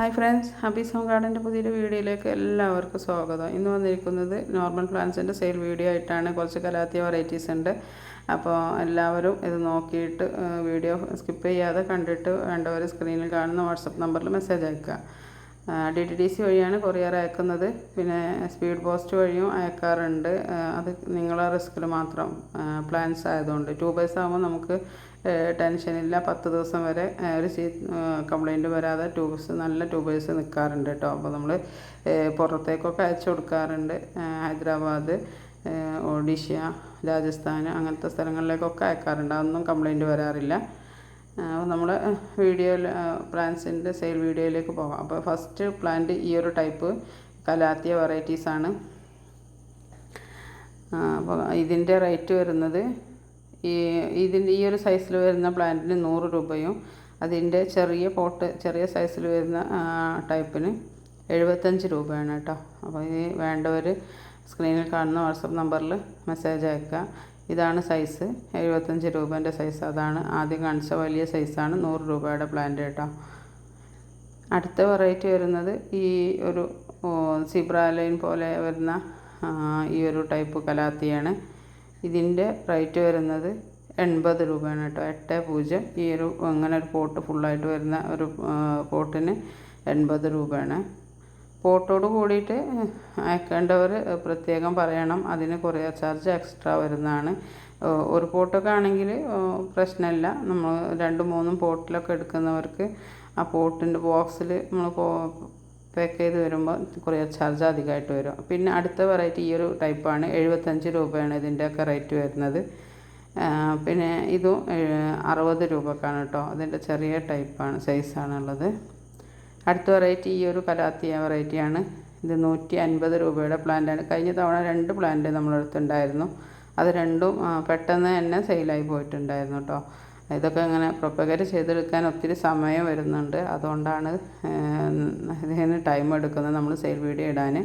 Hi friends Habees home ഗാർഡന്റെ പുതിയൊരു വീഡിയോയിലേക്ക് എല്ലാവർക്കും സ്വാഗതം. ഇന്ന് വന്നിരിക്കുന്നത് നോർമൽ പ്ലാന്റ്സിന്റെ സെയിൽ വീഡിയോ ആയിട്ടാണ്. കുറച്ച് കലാത്തിയ വെറൈറ്റീസ് ഉണ്ട്. അപ്പോൾ എല്ലാവരും ഇത് നോക്കിയിട്ട് വീഡിയോ സ്കിപ്പ് ചെയ്യാതെ കണ്ടിട്ട് വേണ്ടവർ സ്ക്രീനിൽ കാണുന്ന വാട്സപ്പ് നമ്പറിൽ മെസ്സേജ് അയക്കുക. ഡി ടി ഡി സി വഴിയാണ് കൊറിയർ അയക്കുന്നത്. പിന്നെ സ്പീഡ് പോസ്റ്റ് വഴിയും അയക്കാറുണ്ട്. അത് നിങ്ങളെ റിസ്കിൽ മാത്രം പ്ലാൻസ് ആയതുകൊണ്ട്. ടൂ ബൈസ് ആകുമ്പോൾ നമുക്ക് ടെൻഷനില്ല പത്ത് ദിവസം വരെ ഒരു സീ കംപ്ലൈന്റ് വരാതെ ട്യൂബ്സ് നല്ല ട്യൂബേഴ്സ് നിൽക്കാറുണ്ട് കേട്ടോ. അപ്പോൾ നമ്മൾ പുറത്തേക്കൊക്കെ അയച്ചു കൊടുക്കാറുണ്ട്. ഹൈദരാബാദ് ഒഡീഷ രാജസ്ഥാൻ അങ്ങനത്തെ സ്ഥലങ്ങളിലേക്കൊക്കെ അയക്കാറുണ്ട്. അതൊന്നും കംപ്ലൈന്റ് വരാറില്ല. അപ്പോൾ നമ്മൾ വീഡിയോയിൽ പ്ലാന്റ്സിന്റെ സെയിൽ വീഡിയോയിലേക്ക് പോകാം. അപ്പോൾ ഫസ്റ്റ് പ്ലാന്റ് ഈ ഒരു ടൈപ്പ് കലാത്തിയ വെറൈറ്റീസാണ് അപ്പോൾ ഇതിന്റെ റേറ്റ് വരുന്നത് ഈ ഇതിന്റെ ഈ ഒരു സൈസിൽ വരുന്ന പ്ലാന്റിന് നൂറ് രൂപയും അതിന്റെ ചെറിയ പോട്ട് ചെറിയ സൈസിൽ വരുന്ന ടൈപ്പിന് എഴുപത്തഞ്ച് രൂപയാണ് കേട്ടോ. അപ്പോൾ ഇത് വേണ്ടവർ സ്ക്രീനിൽ കാണുന്ന വാട്സപ്പ് നമ്പറിൽ മെസ്സേജ് അയക്കുക. ഇതാണ് സൈസ് എഴുപത്തഞ്ച് രൂപേന്റെ സൈസ് അതാണ്. ആദ്യം കാണിച്ച വലിയ സൈസാണ് നൂറ് രൂപയുടെ പ്ലാന്റ് കേട്ടോ. അടുത്ത വെറൈറ്റി വരുന്നത് ഈ ഒരു സിബ്രാലൈൻ പോലെ വരുന്ന ഈ ഒരു ടൈപ്പ് കലാത്തിയാണ്. ഇതിന്റെ റേറ്റ് വരുന്നത് എൺപത് രൂപയാണ് കേട്ടോ. എട്ട് പൂജ്യം. ഈ ഒരു അങ്ങനെ ഒരു പോട്ട് ഫുള്ളായിട്ട് വരുന്ന ഒരു പോട്ടിന് എൺപത് രൂപയാണ്. പോട്ടോട് കൂടിയിട്ട് അയക്കേണ്ടവർ പ്രത്യേകം പറയണം. അതിന് കൊറിയർ ചാർജ് എക്സ്ട്രാ വരുന്നതാണ്. ഒരു പോട്ടൊക്കെ ആണെങ്കിൽ പ്രശ്നമില്ല നമ്മൾ രണ്ടും മൂന്നും പോട്ടിലൊക്കെ എടുക്കുന്നവർക്ക് ആ പോട്ടിന്റെ ബോക്സിൽ നമ്മൾ പാക്ക് ചെയ്ത് വരുമ്പോൾ കൊറിയർ ചാർജ് അധികമായിട്ട് വരും. പിന്നെ അടുത്ത വെറൈറ്റി ഈ ഒരു ടൈപ്പാണ്. എഴുപത്തഞ്ച് രൂപയാണ് ഇതിന്റെയൊക്കെ റേറ്റ് വരുന്നത്. പിന്നെ ഇതും അറുപത് രൂപക്കാണ് കേട്ടോ. അതിന്റെ ചെറിയ ടൈപ്പാണ് സൈസാണുള്ളത്. അടുത്ത വെറൈറ്റി ഈ ഒരു പലാത്തിയ വെറൈറ്റിയാണ് ഇത് നൂറ്റി അൻപത് രൂപയുടെ പ്ലാന്റാണ് കഴിഞ്ഞ തവണ രണ്ട് പ്ലാന്റ് നമ്മളെടുത്തുണ്ടായിരുന്നു അത് രണ്ടും പെട്ടെന്ന് തന്നെ സെയിലായി പോയിട്ടുണ്ടായിരുന്നു കേട്ടോ ഇതൊക്കെ ഇങ്ങനെ പ്രൊപ്പഗേറ്റ് ചെയ്തെടുക്കാൻ ഒത്തിരി സമയം വരുന്നുണ്ട്. അതുകൊണ്ടാണ് ഇതിന് ടൈം എടുക്കുന്നത് നമ്മൾ സെയിൽ വീഡിയോ ഇടാൻ.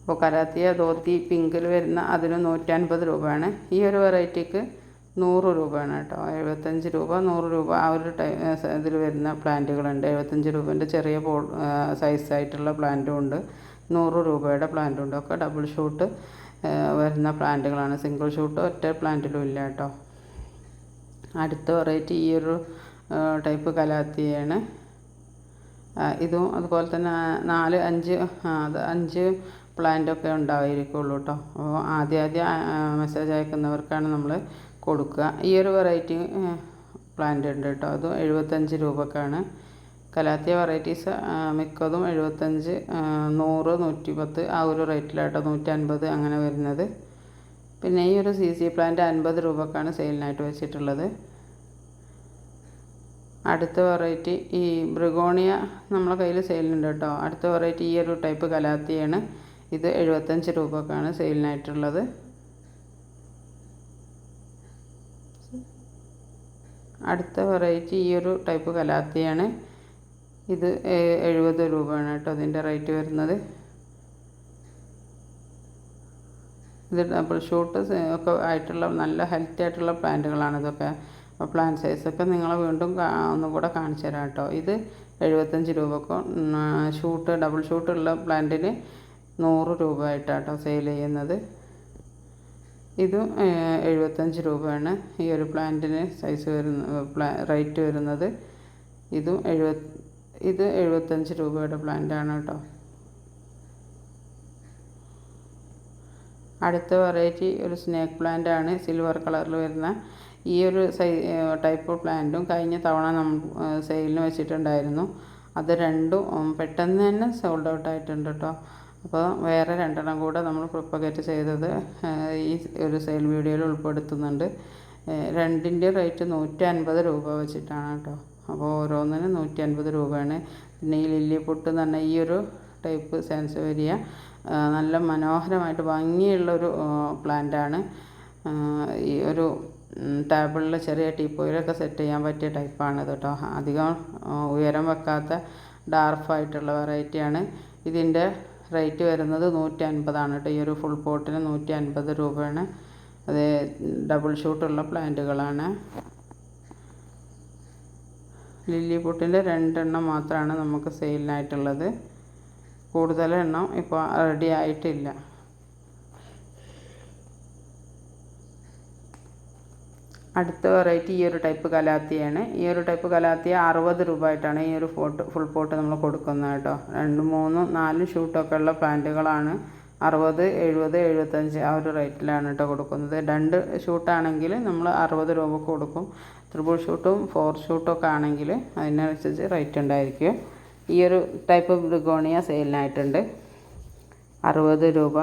അപ്പോൾ കരാത്തിയ ധോത്തി പിങ്കിൽ വരുന്ന അതിന് നൂറ്റൻപത് രൂപയാണ്. ഈ ഒരു വെറൈറ്റിക്ക് നൂറ് രൂപയാണ് കേട്ടോ. എഴുപത്തഞ്ച് രൂപ നൂറ് രൂപ ആ ഒരു ടൈ ഇതിൽ വരുന്ന പ്ലാന്റുകളുണ്ട്. എഴുപത്തഞ്ച് രൂപേന്റെ ചെറിയ പോ സൈസായിട്ടുള്ള പ്ലാന്റും ഉണ്ട്. നൂറ് രൂപയുടെ പ്ലാന്റും ഉണ്ട്. ഒക്കെ ഡബിൾ ഷൂട്ട് വരുന്ന പ്ലാന്റുകളാണ്. സിംഗിൾ ഷൂട്ട് ഒറ്റ പ്ലാന്റിലും ഇല്ല കേട്ടോ. അടുത്ത വെറൈറ്റി ഈ ഒരു ടൈപ്പ് കലാത്തിയാണ്. ഇതും അതുപോലെ തന്നെ നാല് അഞ്ച് അത് അഞ്ച് പ്ലാന്റൊക്കെ ഉണ്ടായിരിക്കുള്ളൂ കേട്ടോ. അപ്പോൾ ആദ്യം ആദ്യം മെസ്സേജ് അയക്കുന്നവർക്കാണ് നമ്മൾ കൊടുക്കുക. ഈ ഒരു വെറൈറ്റി പ്ലാന്റ് ഉണ്ട് കേട്ടോ. അതും എഴുപത്തഞ്ച് രൂപക്കാണ്. കലാത്തിയ വെറൈറ്റീസ് മിക്കതും എഴുപത്തഞ്ച് നൂറ് നൂറ്റി പത്ത് ആ ഒരു റേറ്റിലാട്ടോ നൂറ്റൻപത് അങ്ങനെ വരുന്നത്. പിന്നെ ഈ ഒരു സി സി പ്ലാന്റ് അൻപത് രൂപക്കാണ് സെയിലിനായിട്ട് വെച്ചിട്ടുള്ളത്. അടുത്ത വെറൈറ്റി ഈ ബ്രിഗോണിയ നമ്മളെ കയ്യിൽ സെയിലുണ്ട് കേട്ടോ. അടുത്ത വെറൈറ്റി ഈ ഒരു ടൈപ്പ് കലാത്തിയാണ്. ഇത് എഴുപത്തഞ്ച് രൂപക്കാണ് സെയിലിനായിട്ടുള്ളത് അടുത്ത വെറൈറ്റി ഈ ഒരു ടൈപ്പ് കലാത്തിയാണ്. ഇത് എഴുപത് രൂപയാണ് കേട്ടോ അതിന്റെ റേറ്റ് വരുന്നത്. ഇത് ഡബിൾ ഷൂട്ട് ഒക്കെ ആയിട്ടുള്ള നല്ല ഹെൽത്തി ആയിട്ടുള്ള പ്ലാന്റുകളാണ് ഇതൊക്കെ. അപ്പോൾ പ്ലാന്റ് സൈസൊക്കെ നിങ്ങൾ വീണ്ടും ഒന്നും കൂടെ കാണിച്ചു തരാം കേട്ടോ. ഇത് എഴുപത്തഞ്ച് രൂപക്ക് ഷൂട്ട് ഡബിൾ ഷൂട്ടുള്ള പ്ലാന്റിന് നൂറ് രൂപ ആയിട്ടാട്ടോ സെയിൽ ചെയ്യുന്നത്. ഇതും എഴുപത്തഞ്ച് രൂപയാണ് ഈ ഒരു പ്ലാന്റിന് സൈസ് വരുന്ന പ്ലാ റേറ്റ് വരുന്നത്. ഇതും എഴുപത് ഇത് എഴുപത്തഞ്ച് രൂപയുടെ പ്ലാന്റാണ് കേട്ടോ. അടുത്ത വെറൈറ്റി ഒരു സ്നേക്ക് പ്ലാന്റ് ആണ് സിൽവർ കളറിൽ വരുന്ന ഈ ഒരു സൈ ടൈപ്പ് പ്ലാന്റും കഴിഞ്ഞ തവണ നമ്മൾ സെയിലിന് വെച്ചിട്ടുണ്ടായിരുന്നു. അത് രണ്ടും പെട്ടെന്ന് തന്നെ സോൾഡ് ഔട്ട് ആയിട്ടുണ്ട് കേട്ടോ. അപ്പോൾ വേറെ രണ്ടെണ്ണം കൂടെ നമ്മൾ പ്രൊപ്പഗേറ്റ് ചെയ്തത് ഈ ഒരു സെയിൽ വീഡിയോയിൽ ഉൾപ്പെടുത്തുന്നുണ്ട്. രണ്ടിന്റെ റേറ്റ് നൂറ്റി അൻപത് രൂപ വെച്ചിട്ടാണ് കേട്ടോ. അപ്പോൾ ഓരോന്നിന് നൂറ്റി അൻപത് രൂപയാണ്. പിന്നെ ഈ ലില്ലി പൊട്ട് എന്ന് പറഞ്ഞാൽ ഈ ഒരു ടൈപ്പ് സാൻസവേരിയ നല്ല മനോഹരമായിട്ട് ഭംഗിയുള്ളൊരു പ്ലാന്റാണ് ഈ ഒരു ടേബിളിൽ ചെറിയ ടീപ്പോയിലൊക്കെ സെറ്റ് ചെയ്യാൻ പറ്റിയ ടൈപ്പാണ് കേട്ടോ. അധികം ഉയരം വെക്കാത്ത ഡാർഫായിട്ടുള്ള വെറൈറ്റിയാണ് ഇതിന്റെ റേറ്റ് വരുന്നത് നൂറ്റി അൻപതാണ് കേട്ടോ. ഈ ഒരു ഫുൾ പോട്ടിന് നൂറ്റി അൻപത് രൂപയാണ്. അത് ഡബിൾ ഷൂട്ടുള്ള പ്ലാന്റുകളാണ് ലില്ലി പൊട്ടിന്റെ രണ്ടെണ്ണം മാത്രമാണ് നമുക്ക് സെയിലിനായിട്ടുള്ളത് കൂടുതൽ എണ്ണം ഇപ്പോൾ റെഡി ആയിട്ടില്ല. അടുത്ത വെറൈറ്റി ഈ ഒരു ടൈപ്പ് കലാത്തിയാണ്. ഈ ഒരു ടൈപ്പ് കലാത്തിയ അറുപത് രൂപ ആയിട്ടാണ് ഈ ഒരു ഫോട്ട് ഫുൾ പോട്ട് നമ്മൾ കൊടുക്കുന്നത് കേട്ടോ. രണ്ട് മൂന്നും നാലും ഷൂട്ടൊക്കെ ഉള്ള പ്ലാന്റുകളാണ് അറുപത് എഴുപത് എഴുപത്തഞ്ച് ആ ഒരു റേറ്റിലാണ് കേട്ടോ കൊടുക്കുന്നത്. രണ്ട് ഷൂട്ടാണെങ്കിൽ നമ്മൾ അറുപത് രൂപ കൊടുക്കും. ത്രിബിൾ ഷൂട്ടും ഫോർ ഷൂട്ടൊക്കെ ആണെങ്കിൽ അതിനനുസരിച്ച് റേറ്റ് ഉണ്ടായിരിക്കും. ഈ ഒരു ടൈപ്പ് ബ്രിഗോണിയ സെയിലിനായിട്ടുണ്ട് അറുപത് രൂപ.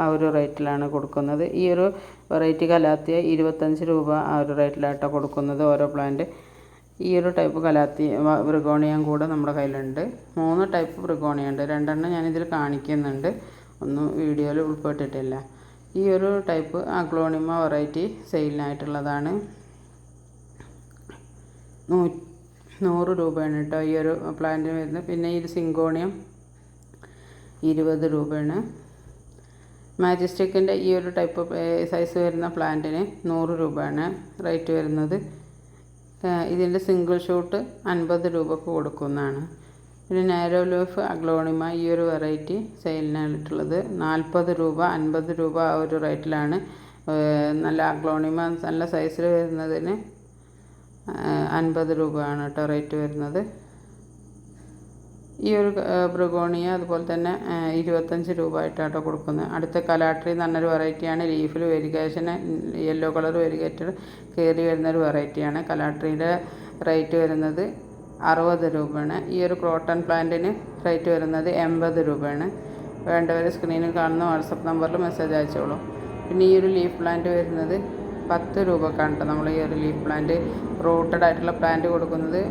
ആ ഒരു റേറ്റിലാണ് കൊടുക്കുന്നത്. ഈ ഒരു വെറൈറ്റി കലാത്തിയ ഇരുപത്തഞ്ച് രൂപ ആ ഒരു റേറ്റിലാട്ടോ കൊടുക്കുന്നത് ഓരോ പ്ലാന്റ് ഈ ഒരു ടൈപ്പ് കലാത്തി ബ്രിഗോണിയം കൂടെ നമ്മുടെ കയ്യിലുണ്ട്. മൂന്ന് ടൈപ്പ് ബ്രിഗോണിയ ഉണ്ട് രണ്ടെണ്ണം ഞാനിതിൽ കാണിക്കുന്നുണ്ട്. ഒന്നും വീഡിയോയിൽ ഉൾപ്പെട്ടിട്ടില്ല. ഈ ഒരു ടൈപ്പ് അഗ്ലോണിമ വെറൈറ്റി സെയിലിനായിട്ടുള്ളതാണ്. നൂ നൂറ് രൂപയാണ് കേട്ടോ ഈ ഒരു പ്ലാന്റിന് വരുന്നത്. പിന്നെ ഈ ഒരു സിങ്കോണിയം ഇരുപത് രൂപയാണ്. മാജിസ്റ്റിക്കിന്റെ ഈ ഒരു ടൈപ്പ് സൈസ് വരുന്ന പ്ലാന്റിന് നൂറ് രൂപയാണ് റേറ്റ് വരുന്നത്. ഇതിന്റെ സിംഗിൾ ഷൂട്ട് അൻപത് രൂപക്ക് കൊടുക്കുന്നതാണ്. പിന്നെ നാരോ ലീഫ് അഗ്ലോണിമ ഈ ഒരു വെറൈറ്റി സെയിലിനായിട്ടുള്ളത് നാൽപ്പത് രൂപ അൻപത് രൂപ ആ ഒരു റേറ്റിലാണ് നല്ല അഗ്ലോണിമ നല്ല സൈസിൽ വരുന്നതിന് അൻപത് രൂപയാണ് കേട്ടോ റേറ്റ് വരുന്നത്. ഈ ഒരു ബ്രിഗോണിയ അതുപോലെ തന്നെ ഇരുപത്തഞ്ച് രൂപ ആയിട്ടാട്ടോ കൊടുക്കുന്നത്. അടുത്ത കലാട്രി എന്ന് പറഞ്ഞൊരു വെറൈറ്റിയാണ് ലീഫിൽ വെരിഗേഷന് യെല്ലോ കളർ വെരിഗേറ്റഡ് കയറി വരുന്നൊരു വെറൈറ്റിയാണ് കലാട്രിയുടെ റേറ്റ് വരുന്നത് അറുപത് രൂപയാണ്. ഈ ഒരു ക്രോട്ടൺ പ്ലാന്റിന് റേറ്റ് വരുന്നത് എൺപത് രൂപയാണ്. വേണ്ടവർ സ്ക്രീനിൽ കാണുന്ന വാട്സപ്പ് നമ്പറിൽ മെസ്സേജ് അയച്ചോളൂ. പിന്നെ ഈ ഒരു ലീഫ് പ്ലാന്റ് വരുന്നത് പത്ത് രൂപക്കാണ് കേട്ടോ നമ്മൾ ഈ ഒരു ലീഫ് പ്ലാന്റ് റൂട്ടഡ് ആയിട്ടുള്ള പ്ലാന്റ് കൊടുക്കുന്നത്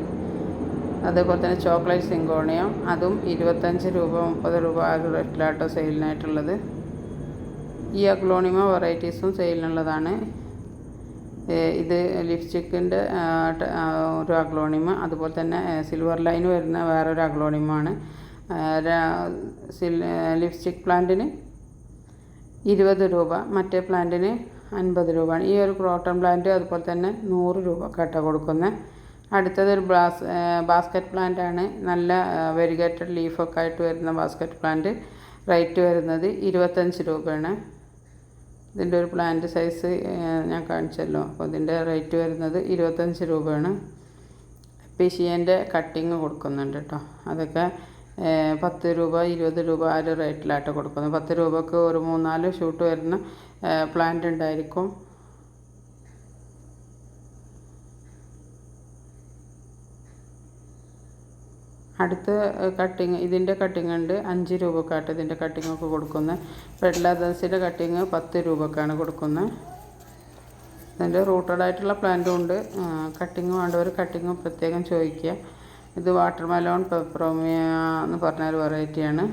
അതേപോലെ തന്നെ ചോക്ലേറ്റ് സിങ്കോണിയം അതും ഇരുപത്തഞ്ച് രൂപ മുപ്പത് രൂപ ആ റേറ്റിലാട്ടോ സെയിലിനായിട്ടുള്ളത്. ഈ അഗ്ലോണിമ വെറൈറ്റീസും സെയിലിനുള്ളതാണ്. ഇത് ലിപ്സ്റ്റിക്കിന്റെ ഒരു അഗ്ലോണിമ അതുപോലെ തന്നെ സിൽവർ ലൈൻ വരുന്ന വേറൊരു അഗ്ലോണിമാണ് ലിപ്സ്റ്റിക് പ്ലാന്റിന് ഇരുപത് രൂപ മറ്റേ പ്ലാന്റിന് അൻപത് രൂപയാണ് ഈ ഒരു ക്രോട്ടൺ പ്ലാന്റ് അതുപോലെ തന്നെ നൂറ് രൂപ കട്ട കൊടുക്കുന്നത് അടുത്തത് ഒരു ബ്ലാസ് ബാസ്ക്കറ്റ് പ്ലാന്റ് ആണ്. നല്ല വെരിഗേറ്റഡ് ലീഫൊക്കെ ആയിട്ട് വരുന്ന ബാസ്ക്കറ്റ് പ്ലാന്റ്. റേറ്റ് വരുന്നത് ഇരുപത്തഞ്ച് രൂപയാണ്. ഇതിന്റെ ഒരു പ്ലാന്റ് സൈസ് ഞാൻ കാണിച്ചല്ലോ. അപ്പോൾ ഇതിന്റെ റേറ്റ് വരുന്നത് ഇരുപത്തഞ്ച് രൂപയാണ്. പിഷിയന്റെ കട്ടിങ് കൊടുക്കുന്നുണ്ട് കേട്ടോ. അതൊക്കെ പത്ത് രൂപ ഇരുപത് രൂപ ആ ഒരു റേറ്റിലാട്ടോ കൊടുക്കുന്നത്. പത്ത് രൂപക്ക് ഒരു മൂന്നാൽ ഷൂട്ട് വരുന്ന പ്ലാന്റ് ഉണ്ടായിരിക്കും. അടുത്ത കട്ടിങ് ഇതിന്റെ കട്ടിങ് ഉണ്ട്. അഞ്ച് രൂപക്കാട്ട് ഇതിന്റെ കട്ടിങ്ങൊക്കെ കൊടുക്കുന്നത് റെഡ് ലെതേഴ്സിന്റെ കട്ടിങ് പത്ത് രൂപക്കാണ് കൊടുക്കുന്നത് ഇതിന്റെ റൂട്ടഡായിട്ടുള്ള പ്ലാന്റും ഉണ്ട്. കട്ടിങ് വേണ്ടവർ കട്ടിങ് പ്രത്യേകം ചോദിക്കുക. ഇത് വാട്ടർ മെലോൺ പെപ്രോമിയ എന്ന് പറഞ്ഞ ഒരു വെറൈറ്റിയാണ്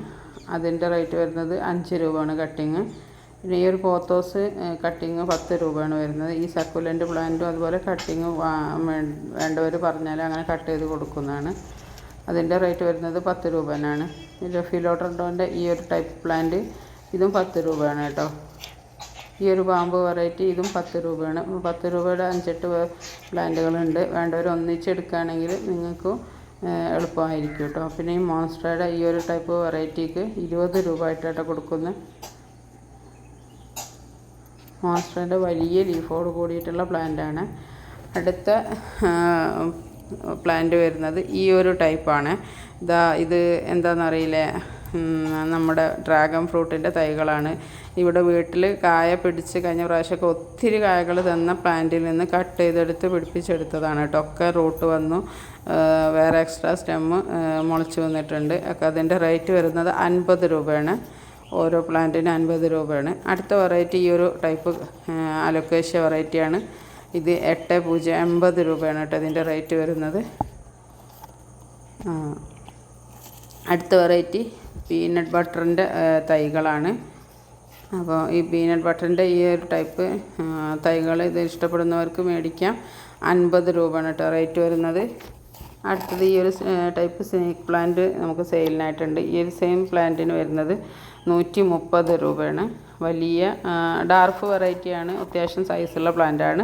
അതിന്റെ റേറ്റ് വരുന്നത് അഞ്ച് രൂപയാണ് കട്ടിങ് പിന്നെ ഈ ഒരു പോത്തോസ് കട്ടിങ് പത്ത് രൂപയാണ് വരുന്നത്. ഈ സക്കുലന്റ് പ്ലാന്റും അതുപോലെ കട്ടിങ് വേണ്ടവർ പറഞ്ഞാൽ അങ്ങനെ കട്ട് ചെയ്ത് കൊടുക്കുന്നതാണ്. അതിന്റെ റേറ്റ് വരുന്നത് പത്ത് രൂപനാണ്. ഇത് ഫിലോട്രഡോന്റെ ഈ ഒരു ടൈപ്പ് പ്ലാന്റ് ഇതും പത്ത് രൂപയാണ് കേട്ടോ. ഈ ഒരു പാമ്പ് വെറൈറ്റി ഇതും പത്ത് രൂപയാണ്. പത്ത് രൂപയുടെ അഞ്ചെട്ട് പ്ലാന്റുകളുണ്ട്. വേണ്ടവർ ഒന്നിച്ചെടുക്കുകയാണെങ്കിൽ നിങ്ങൾക്ക് എളുപ്പമായിരിക്കും കേട്ടോ. പിന്നെ ഈ മോൺസ്റ്ററയുടെ ഈ ഒരു ടൈപ്പ് വെറൈറ്റിക്ക് ഇരുപത് രൂപ ആയിട്ടാണ് കൊടുക്കുന്നത് മോൺസ്റ്ററിന്റെ വലിയ ലീഫോട് കൂടിയിട്ടുള്ള പ്ലാന്റാണ്. അടുത്ത പ്ലാന്റ് വരുന്നത് ഈ ഒരു ടൈപ്പാണ് ഇതാ ഇത് എന്താണെന്നറിയില്ലേ നമ്മുടെ ഡ്രാഗൺ ഫ്രൂട്ടിന്റെ തൈകളാണ്. ഇവിടെ വീട്ടിൽ കായ പിടിച്ച് കഴിഞ്ഞ പ്രാവശ്യമൊക്കെ ഒത്തിരി കായകൾ തന്ന പ്ലാന്റിൽ നിന്ന് കട്ട് ചെയ്തെടുത്ത് പിടിപ്പിച്ചെടുത്തതാണ് കേട്ടോ. ഒക്കെ റൂട്ട് വന്നു. വേറെ എക്സ്ട്രാ സ്റ്റെമ്മ് മുളച്ച് വന്നിട്ടുണ്ട്. ഒക്കെ അതിന്റെ റേറ്റ് വരുന്നത് അൻപത് രൂപയാണ്. ഓരോ പ്ലാന്റിന് അൻപത് രൂപയാണ്. അടുത്ത വെറൈറ്റി ഈ ഒരു ടൈപ്പ് അലൊക്കേഷ്യ വെറൈറ്റിയാണ് ഇത് എട്ട് പൂജ്യം എൺപത് രൂപയാണ് കേട്ടോ ഇതിന്റെ റേറ്റ് വരുന്നത്. അടുത്ത വെറൈറ്റി പീനട്ട് ബട്ടറിന്റെ തൈകളാണ്. അപ്പോൾ ഈ പീനട്ട് ബട്ടറിന്റെ ഈ ഒരു ടൈപ്പ് തൈകൾ ഇത് ഇഷ്ടപ്പെടുന്നവർക്ക് മേടിക്കാം. അൻപത് രൂപയാണ് കേട്ടോ റേറ്റ് വരുന്നത്. അടുത്തത് ഈ ഒരു ടൈപ്പ് സ്നേക്ക് പ്ലാന്റ് നമുക്ക് സെയിലിനായിട്ടുണ്ട്. ഈ ഒരു സെയിം പ്ലാന്റിന് വരുന്നത് നൂറ്റി മുപ്പത് രൂപയാണ്. വലിയ ഡാർഫ് വെറൈറ്റിയാണ് അത്യാവശ്യം സൈസുള്ള പ്ലാന്റാണ്.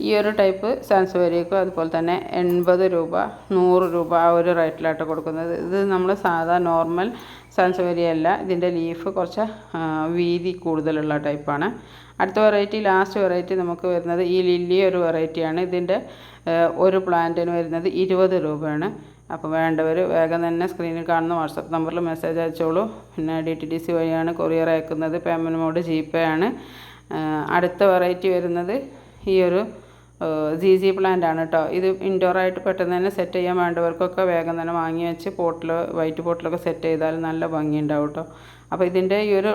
ഈ ഒരു ടൈപ്പ് സാൻസ്വേരിയക്കും അതുപോലെ തന്നെ എൺപത് രൂപ നൂറ് രൂപ ആ ഒരു റേറ്റിലായിട്ട് കൊടുക്കുന്നത്. ഇത് നമ്മൾ സാധാ നോർമൽ സാൻസ്വേരിയ അല്ല ഇതിന്റെ ലീഫ് കുറച്ച് വീതി കൂടുതലുള്ള ടൈപ്പാണ്. അടുത്ത വെറൈറ്റി ലാസ്റ്റ് വെറൈറ്റി നമുക്ക് വരുന്നത് ഈ ലില്ലി ഒരു വെറൈറ്റിയാണ്. ഇതിന്റെ ഒരു പ്ലാന്റിന് വരുന്നത് ഇരുപത് രൂപയാണ്. അപ്പോൾ വേണ്ടവർ വേഗം തന്നെ സ്ക്രീനിൽ കാണുന്ന വാട്സപ്പ് നമ്പറിൽ മെസ്സേജ് അയച്ചോളൂ. പിന്നെ ഡി ടി ഡി സി വഴിയാണ് കൊറിയർ അയക്കുന്നത്. പേയ്മെന്റ് മോഡ് ജി പേ ആണ് അടുത്ത വെറൈറ്റി വരുന്നത് ഈ ഒരു ജി ജി പ്ലാന്റ് ആണ് കേട്ടോ ഇത് ഇൻഡോർ ആയിട്ട് പെട്ടെന്ന് തന്നെ സെറ്റ് ചെയ്യാൻ വേണ്ടവർക്കൊക്കെ വേഗം തന്നെ വാങ്ങി വെച്ച് പോട്ടിൽ വൈറ്റ് പോട്ടിലൊക്കെ സെറ്റ് ചെയ്താൽ നല്ല ഭംഗി ഉണ്ടാവും കേട്ടോ അപ്പോൾ ഇതിന്റെ ഈ ഒരു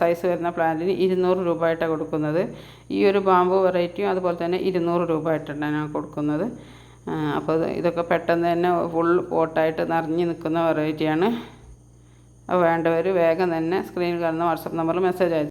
സൈസ് വരുന്ന പ്ലാന്റിന് ഇരുന്നൂറ് രൂപ ആയിട്ടാണ് കൊടുക്കുന്നത്. ഈ ഒരു ബാമ്പു വെറൈറ്റിയും അതുപോലെ തന്നെ ഇരുന്നൂറ് രൂപ ആയിട്ടാണ് കൊടുക്കുന്നത്. അപ്പോൾ ഇതൊക്കെ പെട്ടെന്ന് തന്നെ ഫുൾ പോട്ടായിട്ട് നിറഞ്ഞു നിൽക്കുന്ന വെറൈറ്റിയാണ് വേണ്ടവർ വേഗം തന്നെ സ്ക്രീനിൽ കാണുന്ന വാട്സപ്പ് നമ്പറിൽ മെസ്സേജ് അയച്ചു